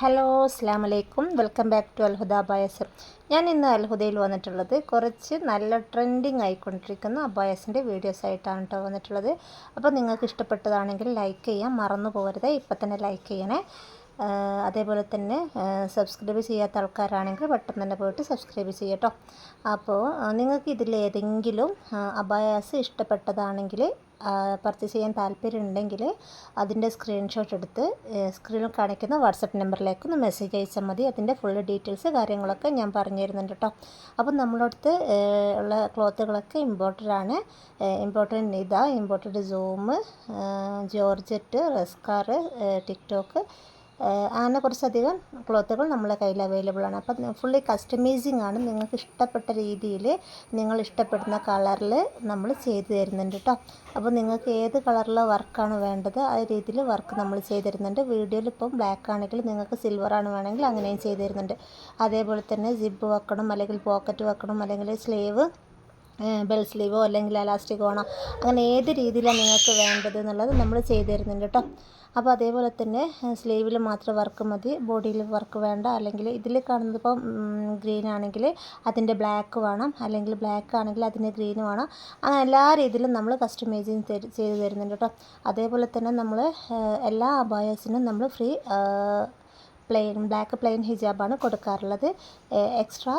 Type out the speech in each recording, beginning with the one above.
Hello അസ്സാം വലൈക്കും welcome back to Al Huda അബായസർ ഞാൻ ഇന്ന് അൽഹുദയിൽ വന്നിട്ടുള്ളത് കുറച്ച് നല്ല ട്രെൻഡിങ് ആയിക്കൊണ്ടിരിക്കുന്ന അബായസിന്റെ വീഡിയോസ് ആയിട്ടാണ് കേട്ടോ വന്നിട്ടുള്ളത്. അപ്പോൾ നിങ്ങൾക്ക് ഇഷ്ടപ്പെട്ടതാണെങ്കിൽ ലൈക്ക് ചെയ്യാം മറന്നു പോകരുത്. ഇപ്പം തന്നെ ലൈക്ക് ചെയ്യണേ. അതേപോലെ തന്നെ സബ്സ്ക്രൈബ് ചെയ്യാത്ത ആൾക്കാരാണെങ്കിൽ പെട്ടെന്ന് തന്നെ പോയിട്ട് സബ്സ്ക്രൈബ് ചെയ്യട്ടോ അപ്പോൾ നിങ്ങൾക്ക് ഇതിൽ ഏതെങ്കിലും അബായാസ് ഇഷ്ടപ്പെട്ടതാണെങ്കിൽ പർച്ചേസ് ചെയ്യാൻ താല്പര്യം ഉണ്ടെങ്കിൽ അതിന്റെ സ്ക്രീൻഷോട്ട് എടുത്ത് സ്ക്രീനിൽ കാണിക്കുന്ന വാട്സപ്പ് നമ്പറിലേക്ക് ഒന്ന് മെസ്സേജ് അയച്ചാൽ മതി. അതിന്റെ ഫുൾ ഡീറ്റെയിൽസ് കാര്യങ്ങളൊക്കെ ഞാൻ പറഞ്ഞു തരുന്നുണ്ട് കേട്ടോ അപ്പം നമ്മളടുത്ത് ഉള്ള ക്ലോത്തുകളൊക്കെ ഇമ്പോർട്ടഡ് ആണ്. ഇമ്പോർട്ടന്റ് ഇതാ ഇമ്പോർട്ടഡ് സൂം ജോർജറ്റ് റെസ്കാർ ടിക്ടോക്ക് അങ്ങനെ കുറച്ചധികം ക്ലോത്തുകൾ നമ്മളെ കയ്യിൽ അവൈലബിൾ ആണ്. അപ്പം ഫുള്ളി കസ്റ്റമൈസിങ് ആണ് നിങ്ങൾക്ക് ഇഷ്ടപ്പെട്ട രീതിയിൽ നിങ്ങൾ ഇഷ്ടപ്പെടുന്ന കളറിൽ നമ്മൾ ചെയ്തു തരുന്നുണ്ട് കേട്ടോ അപ്പോൾ നിങ്ങൾക്ക് ഏത് കളറിലെ വർക്കാണ് വേണ്ടത് ആ രീതിയിൽ വർക്ക് നമ്മൾ ചെയ്തു തരുന്നുണ്ട്. വീഡിയോയിൽ ഇപ്പം ബ്ലാക്ക് ആണെങ്കിൽ നിങ്ങൾക്ക് സിൽവർ ആണ് വേണമെങ്കിൽ അങ്ങനെയും ചെയ്തു തരുന്നുണ്ട്. അതേപോലെ തന്നെ സിബ് വെക്കണം അല്ലെങ്കിൽ പോക്കറ്റ് വെക്കണം അല്ലെങ്കിൽ സ്ലീവ് ബെൽ സ്ലീവോ അല്ലെങ്കിൽ അലാസ്റ്റിക് വേണോ അങ്ങനെ ഏത് രീതിയിലാണ് നിങ്ങൾക്ക് വേണ്ടത് എന്നുള്ളത് നമ്മൾ ചെയ്തു തരുന്നുണ്ട് കേട്ടോ അപ്പോൾ അതേപോലെ തന്നെ സ്ലീവിൽ മാത്രം വർക്ക് മതി. ബോഡിയിൽ വർക്ക് വേണ്ട. അല്ലെങ്കിൽ ഇതിൽ കാണുന്നത് ഇപ്പം ഗ്രീൻ ആണെങ്കിൽ അതിന്റെ ബ്ലാക്ക് വേണം. അല്ലെങ്കിൽ ബ്ലാക്ക് ആണെങ്കിൽ അതിന്റെ ഗ്രീൻ വേണം. അങ്ങനെ എല്ലാ രീതിയിലും നമ്മൾ കസ്റ്റമൈസിങ് ചെയ്ത് തരുന്നുണ്ട് കേട്ടോ അതേപോലെ തന്നെ നമ്മൾ എല്ലാ അബായസിനും നമ്മൾ ഫ്രീ പ്ലെയിൻ ബ്ലാക്ക് പ്ലെയിൻ ഹിജാബാണ് കൊടുക്കാറുള്ളത്. എക്സ്ട്രാ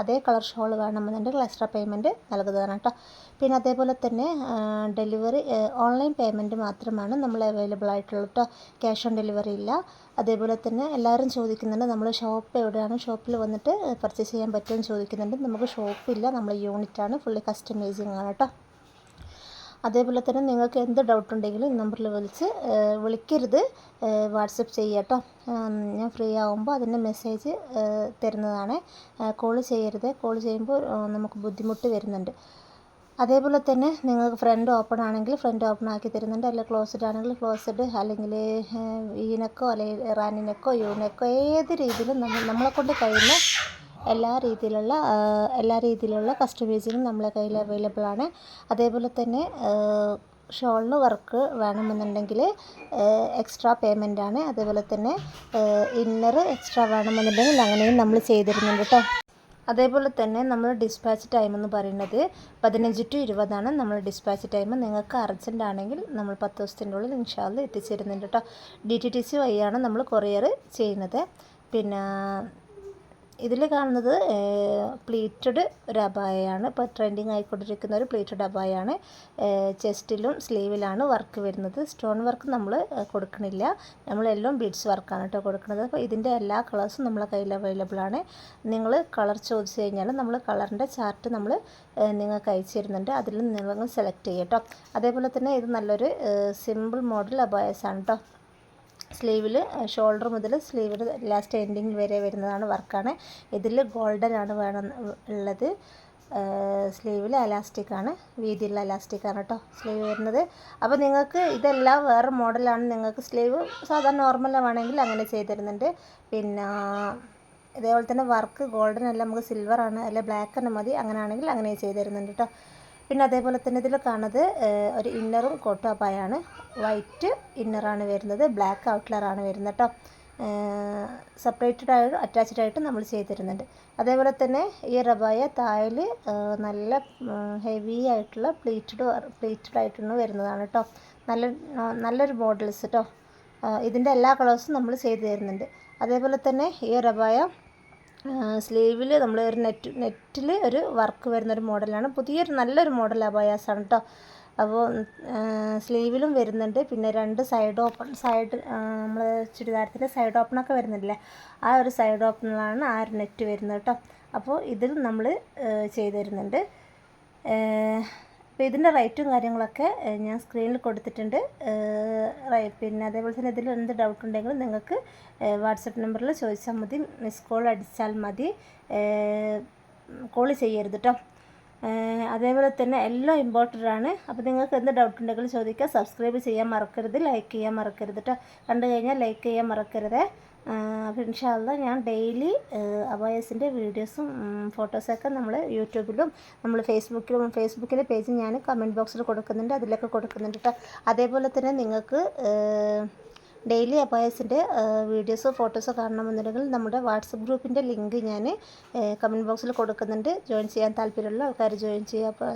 അതേ കളർ ഷോൾ വേണമെന്നുണ്ടെങ്കിൽ എക്സ്ട്രാ പേയ്മെന്റ് നൽകുന്നതാണ് കേട്ടോ. പിന്നെ അതേപോലെ തന്നെ ഡെലിവറി ഓൺലൈൻ പേയ്മെന്റ് മാത്രമാണ് നമ്മൾ അവൈലബിൾ ആയിട്ടുള്ളത് കേട്ടോ. ക്യാഷ് ഓൺ ഡെലിവറി ഇല്ല. അതേപോലെ തന്നെ എല്ലാവരും ചോദിക്കുന്നുണ്ട് നമ്മൾ ഷോപ്പ് എവിടെയാണ്? ഷോപ്പിൽ വന്നിട്ട് പർച്ചേസ് ചെയ്യാൻ പറ്റുമെന്ന് ചോദിക്കുന്നുണ്ട്. നമുക്ക് ഷോപ്പില്ല നമ്മൾ യൂണിറ്റാണ്. ഫുള്ളി കസ്റ്റമൈസിങ് ആണ് കേട്ടോ. അതേപോലെ തന്നെ നിങ്ങൾക്ക് എന്ത് ഡൗട്ട് ഉണ്ടെങ്കിലും ഈ നമ്പറിൽ വിളിച്ച് വിളിക്കരുത്. വാട്സപ്പ് ചെയ്യുക കേട്ടോ ഞാൻ ഫ്രീ ആകുമ്പോൾ അതിന്റെ മെസ്സേജ് തരുന്നതാണ്. കോൾ ചെയ്യരുത്. കോൾ ചെയ്യുമ്പോൾ നമുക്ക് ബുദ്ധിമുട്ട് വരുന്നുണ്ട്. അതേപോലെ തന്നെ നിങ്ങൾക്ക് ഫ്രണ്ട് ഓപ്പൺ ആണെങ്കിൽ ഫ്രണ്ട് ഓപ്പൺ ആക്കി തരുന്നുണ്ട്. അല്ലെങ്കിൽ ക്ലോസ്ഡ് ആണെങ്കിൽ ക്ലോസ്ഡ് അല്ലെങ്കിൽ വീനക്കോ അല്ലെങ്കിൽ റാനിനക്കോ യൂനക്കോ ഏത് രീതിയിലും നമ്മൾ നമ്മളെ കൊണ്ട് കഴിയുന്ന എല്ലാ രീതിയിലുള്ള എല്ലാ രീതിയിലുള്ള കസ്റ്റമൈസിങ്ങും നമ്മളെ കയ്യിൽ അവൈലബിൾ ആണ്. അതേപോലെ തന്നെ ഷോളിന് വർക്ക് വേണമെന്നുണ്ടെങ്കിൽ എക്സ്ട്രാ പേയ്മെന്റ് ആണ്. അതേപോലെ തന്നെ ഇന്നർ എക്സ്ട്രാ വേണമെന്നുണ്ടെങ്കിൽ അങ്ങനെയും നമ്മൾ ചെയ്തിരുന്നുണ്ട് കേട്ടോ അതേപോലെ തന്നെ നമ്മൾ ഡിസ്പാച്ച് ടൈം എന്ന് പറയുന്നത് പതിനഞ്ച് ടു ഇരുപതാണ് നമ്മൾ ഡിസ്പാച്ച് ടൈം നിങ്ങൾക്ക് അർജന്റ് ആണെങ്കിൽ നമ്മൾ പത്ത് ദിവസത്തിന്റെ ഉള്ളിൽ ഇൻഷാൽ എത്തിച്ചേരുന്നുണ്ട് കേട്ടോ ഡി ടി ടി സി വഴിയാണ് നമ്മൾ കൊറിയർ ചെയ്യുന്നത്. പിന്നെ ഇതിൽ കാണുന്നത് പ്ലീറ്റഡ് ഒരു അബായയാണ് ഇപ്പോൾ ട്രെൻഡിങ് ആയിക്കൊണ്ടിരിക്കുന്ന ഒരു പ്ലീറ്റഡ് അബായയാണ് ചെസ്റ്റിലും സ്ലീവിലാണ് വർക്ക് വരുന്നത്. സ്റ്റോൺ വർക്ക് നമ്മൾ കൊടുക്കണില്ല. നമ്മളെല്ലാം ബീഡ്സ് വർക്കാണ് കേട്ടോ കൊടുക്കുന്നത് അപ്പോൾ ഇതിന്റെ എല്ലാ കളേഴ്സും നമ്മളെ കയ്യിൽ അവൈലബിൾ ആണ് നിങ്ങൾ കളർ ചോദിച്ചു കഴിഞ്ഞാൽ നമ്മൾ കളറിന്റെ ചാർട്ട് നമ്മൾ നിങ്ങൾക്ക് അയച്ചു തരുന്നുണ്ട്. അതിൽ നിങ്ങൾ സെലക്ട് ചെയ്യാം കേട്ടോ. അതേപോലെ തന്നെ ഇത് നല്ലൊരു സിമ്പിൾ മോഡൽ അബായസാണ് കേട്ടോ. സ്ലീവിൽ ഷോൾഡർ മുതൽ സ്ലീവിൽ ലാസ്റ്റ് എൻഡിങ് വരെ വരുന്നതാണ് വർക്കാണ്. ഇതിൽ ഗോൾഡൻ ആണ് വേണം ഉള്ളത്. സ്ലീവിൽ അലാസ്റ്റിക്കാണ് വീതിയുള്ള അലാസ്റ്റിക്കാണ് കേട്ടോ സ്ലീവ് വരുന്നത്. അപ്പോൾ നിങ്ങൾക്ക് ഇതെല്ലാം വേറെ മോഡലാണ്. നിങ്ങൾക്ക് സ്ലീവ് സാധാരണ നോർമൽ വേണമെങ്കിൽ അങ്ങനെ ചെയ്ത് തരുന്നുണ്ട് പിന്നെ ഇതേപോലെ തന്നെ വർക്ക് ഗോൾഡൻ അല്ല നമുക്ക് സിൽവർ ആണ് അല്ല ബ്ലാക്ക് തന്നെ മതി. അങ്ങനെയാണെങ്കിൽ അങ്ങനെ ചെയ്ത് തരുന്നുണ്ട് കേട്ടോ പിന്നെ അതേപോലെ തന്നെ ഇതിൽ കാണുന്നത് ഒരു ഇന്നറും കോട്ടോപ്പായാണ്. വൈറ്റ് ഇന്നറാണ് വരുന്നത്. ബ്ലാക്ക് ഔട്ട്ലറാണ് വരുന്നത് കേട്ടോ സെപ്പറേറ്റഡ് ആയിട്ട് അറ്റാച്ച്ഡ് ആയിട്ട് നമ്മൾ ചെയ്ത് തരുന്നുണ്ട് അതേപോലെ തന്നെ ഈ റബായ തായിൽ നല്ല ഹെവി ആയിട്ടുള്ള പ്ലീറ്റഡ് പ്ലീറ്റഡ് ആയിട്ടാണ് വരുന്നതാണ് കേട്ടോ നല്ല നല്ലൊരു മോഡൽസ് കേട്ടോ ഇതിന്റെ എല്ലാ കളേഴ്സും നമ്മൾ ചെയ്ത് തരുന്നുണ്ട്. അതേപോലെ തന്നെ ഈ റബായ സ്ലീവിൽ നമ്മൾ ഒരു നെറ്റ് നെറ്റിൽ ഒരു വർക്ക് വരുന്നൊരു മോഡലാണ്. പുതിയൊരു നല്ലൊരു മോഡൽ ബയാസാണ് കേട്ടോ അപ്പോൾ സ്ലീവിലും വരുന്നുണ്ട്. പിന്നെ രണ്ട് സൈഡ് ഓപ്പൺ സൈഡ് നമ്മൾ ചുരിദാരത്തിന്റെ സൈഡ് ഓപ്പണൊക്കെ വരുന്നില്ലേ? ആ ഒരു സൈഡ് ഓപ്പണിലാണ് ആ ഒരു നെറ്റ് വരുന്നത് കേട്ടോ അപ്പോൾ ഇതിൽ നമ്മൾ ചെയ്തു തരുന്നുണ്ട് അപ്പോൾ ഇതിന്റെ റേറ്റും കാര്യങ്ങളൊക്കെ ഞാൻ സ്ക്രീനിൽ കൊടുത്തിട്ടുണ്ട്. പിന്നെ അതേപോലെ തന്നെ ഇതിൽ എന്ത് ഡൗട്ട് ഉണ്ടെങ്കിലും നിങ്ങൾക്ക് വാട്സപ്പ് നമ്പറിൽ ചോദിച്ചാൽ മതി മിസ് കോൾ അടിച്ചാൽ മതി. കോൾ ചെയ്യരുത് കേട്ടോ അതേപോലെ തന്നെ എല്ലാം ഇമ്പോർട്ടന്റ് ആണ്. അപ്പോൾ നിങ്ങൾക്ക് എന്ത് ഡൗട്ട് ഉണ്ടെങ്കിൽ ചോദിക്കുക സബ്സ്ക്രൈബ് ചെയ്യാൻ മറക്കരുത്. ലൈക്ക് ചെയ്യാൻ മറക്കരുത് കേട്ടോ കണ്ടു കഴിഞ്ഞാൽ ലൈക്ക് ചെയ്യാൻ മറക്കരുത്. അപ്പോൾ ഇൻഷാല്ല ഞാൻ ഡെയിലി അബോയസിന്റെ വീഡിയോസും ഫോട്ടോസൊക്കെ നമ്മൾ യൂട്യൂബിലും നമ്മൾ ഫേസ്ബുക്കിലും ഫേസ്ബുക്കിലെ പേജ് ഞാൻ കമന്റ് ബോക്സിൽ കൊടുക്കുന്നുണ്ട്. അതിലൊക്കെ കൊടുക്കുന്നുണ്ട് കേട്ടോ അതേപോലെ തന്നെ നിങ്ങൾക്ക് ഡെയിലി അബായസിന്റെ വീഡിയോസോ ഫോട്ടോസോ കാണണമെന്നുണ്ടെങ്കിൽ നമ്മുടെ വാട്സപ്പ് ഗ്രൂപ്പിന്റെ ലിങ്ക് ഞാൻ കമന്റ് ബോക്സിൽ കൊടുക്കുന്നുണ്ട്. ജോയിൻ ചെയ്യാൻ താല്പര്യമുള്ള ആൾക്കാർ ജോയിൻ ചെയ്യുക അപ്പോൾ